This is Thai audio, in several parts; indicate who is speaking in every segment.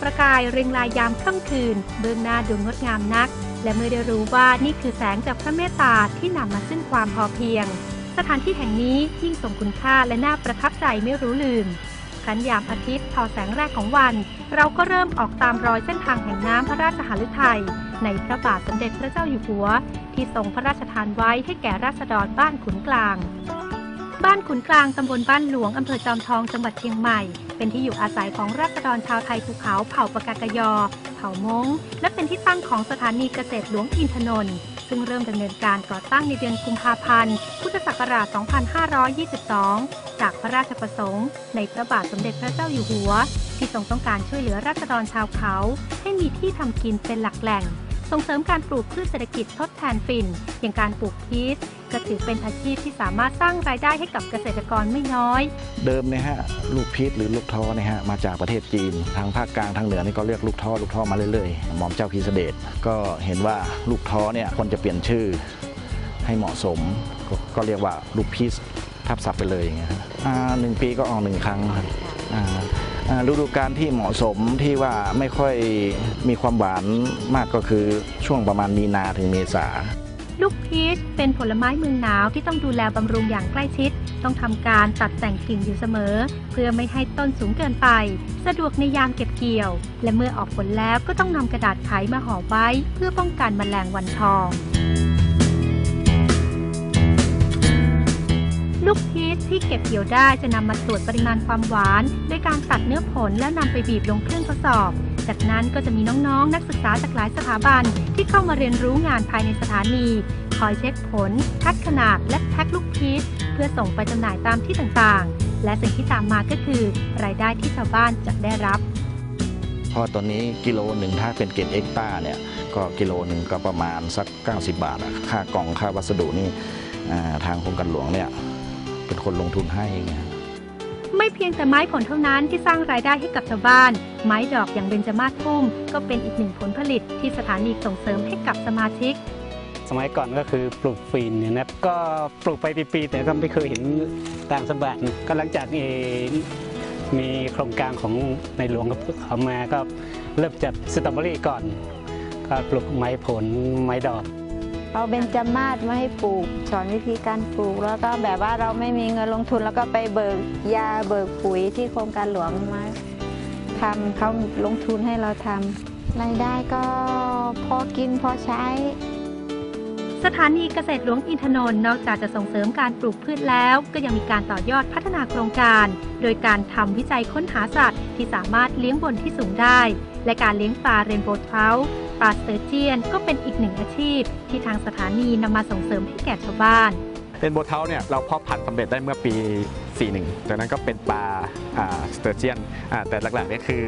Speaker 1: ประกายเรียงรายยามค่ำคืน เบื้องหน้าดูงดงามนัก และเมื่อได้รู้ว่านี่คือแสงจากพระเมตตาที่นำมาซึ่งความพอเพียง สถานที่แห่งนี้ยิ่งทรงคุณค่าและน่าประทับใจไม่รู้ลืมครั้นยามอาทิตย์ทอแสงแรกของวัน เราก็เริ่มออกตามรอยเส้นทางแห่งน้ำพระราชหฤทัยในพระบาทสมเด็จพระเจ้าอยู่หัว ที่ทรงพระราชทานไว้ให้แก่ราษฎรบ้านขุนกลาง บ้านขุนกลางตำบลบ้านหลวงอำเภอจอมทองจังหวัดเชียงใหม่ เป็นที่อยู่อาศัยของราษฎรชาวไทยภูเขาเผ่าปากากยอ เผ่ามงและเป็นที่ตั้งของสถานีเกษตรหลวงอินทนนท์ซึ่งเริ่มดำเนินการก่อตั้งในเดือนกุมภาพันธ์ พุทธศักราช 2522 จากพระราชประสงค์ ในพระบาทสมเด็จพระเจ้าอยู่หัว ที่ทรงต้องการช่วยเหลือราษฎรชาวเขา ให้มีที่ทำกินเป็นหลักแหล่ง ส่งเสริมการปลูกพืชเศรษฐกิจทดแทนฝิ่น อย่างการปลูกพีชก็ถือเป็นอาชีพที่สามารถสร้างรายได้ให้กับเกษตรกรไม่น้อย
Speaker 2: เดิมเนี่ยฮะลูกพีชหรือลูกท้อเนี่ยฮะมาจากประเทศจีน ทางภาคกลางทางเหนือนี่ก็เรียกลูกท้อลูกท้อมาเรื่อยๆหม่อมเจ้าพีเสดก็เห็นว่าลูกท้อเนี่ยควรจะเปลี่ยนชื่อให้เหมาะสมก็ก็เรียกว่าลูกพีชทับศัพท์ไปเลยอย่างเงี้ยฮะอ่าหนึ่งปีก็ออกหนึ่งครั้งครับอ่า ฤดูกาลที่เหมาะสมที่ว่าไม่ค่อยมีความหวานมากก็คือช่วงประมาณมีนาถึงเมษา
Speaker 1: ลูกพีชเป็นผลไม้เมืองหนาวที่ต้องดูแลบำรุงอย่างใกล้ชิด ต้องทำการตัดแต่งกิ่งอยู่เสมอ เพื่อไม่ให้ต้นสูงเกินไป สะดวกในยามเก็บเกี่ยว และเมื่อออกผลแล้วก็ต้องนำกระดาษไขมาห่อไว้ เพื่อป้องกันแมลงวันทอง ลูกพีชที่เก็บเกี่ยวได้จะนำมาตรวจปริมาณความหวานโดยการตัดเนื้อผลแล้วนำไปบีบลงเครื่องทดสอบ จากนั้นก็จะมีน้องๆ นักศึกษาจากหลายสถาบัน ที่เข้ามาเรียนรู้งานภายในสถานี คอยเช็คผล คัดขนาดและแพ็คลูกพีชเพื่อส่งไปจำหน่ายตามที่ต่างๆ และสิ่งที่ตามมาก็คือ รายได้ที่ชาวบ้านจะได้รับ
Speaker 2: เพราะตอนนี้กิโลหนึ่งถ้าเป็นเกรดเอ็กต้าเนี่ยก็กิโลหนึ่งก็ประมาณสัก 90 บาท ค่ากล่องค่าวัสดุนี่ทางโครงการหลวงเนี่ย เป็นคนลงทุนให้ไง
Speaker 1: ไม่เพียงแต่ไม้ผลเท่านั้นที่สร้างรายได้ให้กับชาวบ้าน ไม้ดอกอย่างเบญจมาศพุ่มก็เป็นอีกหนึ่งผลผลิตที่สถานีส่งเสริมให้กับสมาชิก
Speaker 3: สมัยก่อนก็คือปลูกฟีนเนี่ยนะก็ปลูกไปปีๆแต่ก็ไม่เคยเห็นต่างสมบัติก็หลังจากนี้มีโครงการของในหลวงเขามาก็เริ่มจากสตรอเบอรี่ก่อน ก็ปลูกไม้ผลไม้ดอก
Speaker 4: เอาเบญจมาศมาให้ปลูก สอนวิธีการปลูก แล้วก็แบบว่าเราไม่มีเงินลงทุนแล้วก็ไปเบิกยาเบิกปุ๋ยที่โครงการหลวงมาทำเขาลงทุนให้เราทำรายได้ก็พอกินพอใช้
Speaker 1: สถานีเกษตรหลวงอินทนนท์นอกจากจะส่งเสริมการปลูกพืชแล้ว ก็ยังมีการต่อยอดพัฒนาโครงการ โดยการทำวิจัยค้นหาสัตว์ ที่สามารถเลี้ยงบนที่สูงได้ และการเลี้ยงปลาเรนโบว์เทรา ปลาสเตอร์เจียนก็เป็นอีกหนึ่งอาชีพ ที่ทางสถานีนำมาส่งเสริมให้แก่ชาวบ้าน
Speaker 5: เป็นโบเทาเนี่ยเราเพาะพันธุ์สำเร็จได้เมื่อปี 41 จากนั้นก็เป็นปลาสเตอร์เจียนแต่หลักๆเนี่ยคือ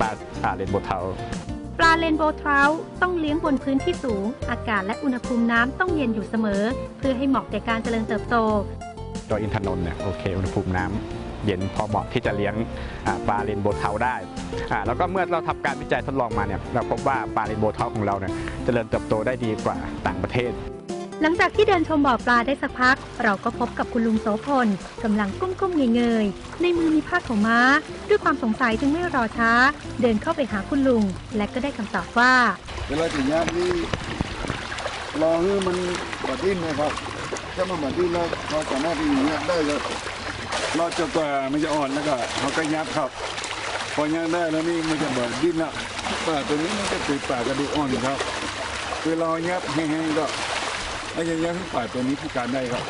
Speaker 5: ปลาเรนโบเทา
Speaker 1: ปลาเรนโบว์เทราต้องเลี้ยงบนพื้นที่สูง อากาศและอุณหภูมิน้ำต้องเย็นอยู่เสมอ เพื่อให้เหมาะแก่การเจริญเติบโต
Speaker 5: โดยอินทนนท์เนี่ยโอเค อุณหภูมิน้ำ เย็นพอเหมาะที่จะเลี้ยงอ่าปลาเรนโบว์เทาได้อ่าแล้วก็เมื่อเราทำการวิจัยทดลองมาเนี่ยเราพบว่าปลาเรนโบว์เทาของเราเนี่ยเจริญเติบโตได้ดีกว่าต่างประเทศ
Speaker 1: หลังจากที่เดินชมบ่อปลาได้สักพัก เราก็พบกับคุณลุงโสพลกำลังก้มๆเงยๆในมือมีผ้าขาวม้า ด้วยความสงสัยจึงไม่รอช้า เดินเข้าไปหาคุณลุง และก็ได้คำตอบว่า
Speaker 6: เวลาถึงยามนี้รอให้มันบดดิ้นนะครับถ้ามันบดดิ้นแล้วเราสามารถที่จะยับได้แล้ว รอจนกว่ามันจะอ่อนแล้วก็เราก็ยับครับ พอยับได้แล้วนี่มันจะบดดิ้นล้วปลาตัวนี้มันจะติดปากระดูกอ่อนครับ คือเรายับแห้งๆก็ไม่ใช่ยับให้ปลาตัวนี้พิการได้ครับ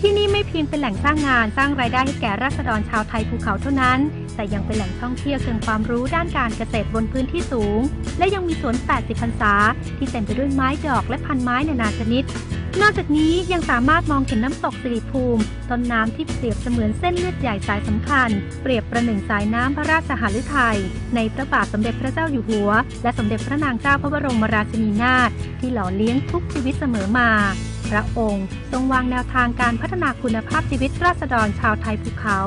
Speaker 1: ที่นี่ไม่เพียงเป็นแหล่งสร้างงานสร้างรายได้ให้แก่ราษฎรชาวไทยภูเขาเท่านั้น แต่ยังเป็นแหล่งท่องเที่ยวเชิงความรู้ด้านการเกษตรบนพื้นที่สูง และยังมีสวน 80 พรรษา ที่เต็มไปด้วยไม้ดอกและพันไม้นานาชนิด นอกจากนี้ยังสามารถมองเห็นน้ำตกสิริภูมิ ต้นน้ำที่เปรียบเสมือนเส้นเลือดใหญ่สายสำคัญ เปรียบประหนึ่งสายน้ำพระราชหฤทัยในพระบาทสมเด็จพระเจ้าอยู่หัว และสมเด็จพระนางเจ้าพระบรมราชินีนาถที่หล่อเลี้ยงทุกชีวิตเสมอมา พระองค์ทรงวางแนวทางการพัฒนาคุณภาพชีวิตราษฎรชาวไทยภูเขา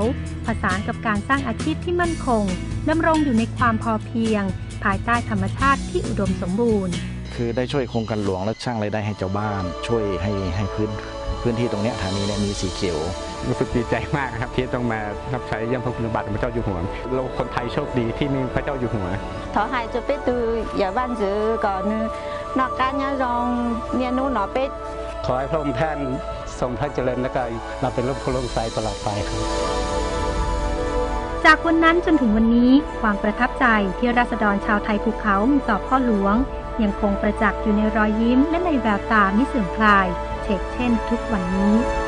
Speaker 1: ผสานกับการสร้างอาชีพที่มั่นคงดำรงอยู่ในความพอเพียง ภายใต้ธรรมชาติที่อุดมสมบูรณ์
Speaker 2: คือได้ช่วยโครงการหลวงและสร้างรายได้ให้เจ้าบ้าน ช่วยให้ให้พื้นพื้พื้นที่ตรงเนี้ยฐานีเนี่ยมีสีเขียว
Speaker 5: รู้สึกดีใจมากนะครับที่ต้องมารับใช้เยี่ยมพระคุณบาทของพระเจ้าอยู่หัวเราคนไทยโชคดีที่มีพระเจ้าอยู่หัว
Speaker 4: thọ hai cho biết từ giờ ban giờ còn nó cá nhá rong nhà nu nó biết
Speaker 3: ขอให้พระองค์ท่านทรงพระเจริญและก็เราเป็นลูกพระลงสายตลอดไปครับ
Speaker 1: จากวันนั้นจนถึงวันนี้ความประทับใจที่ราษฎรชาวไทยภูเขามีต่อพ่อหลวง ยังคงประจักษ์อยู่ในรอยยิ้มและในแววตาไม่เสื่อมคลายเชกเช่นทุกวันนี้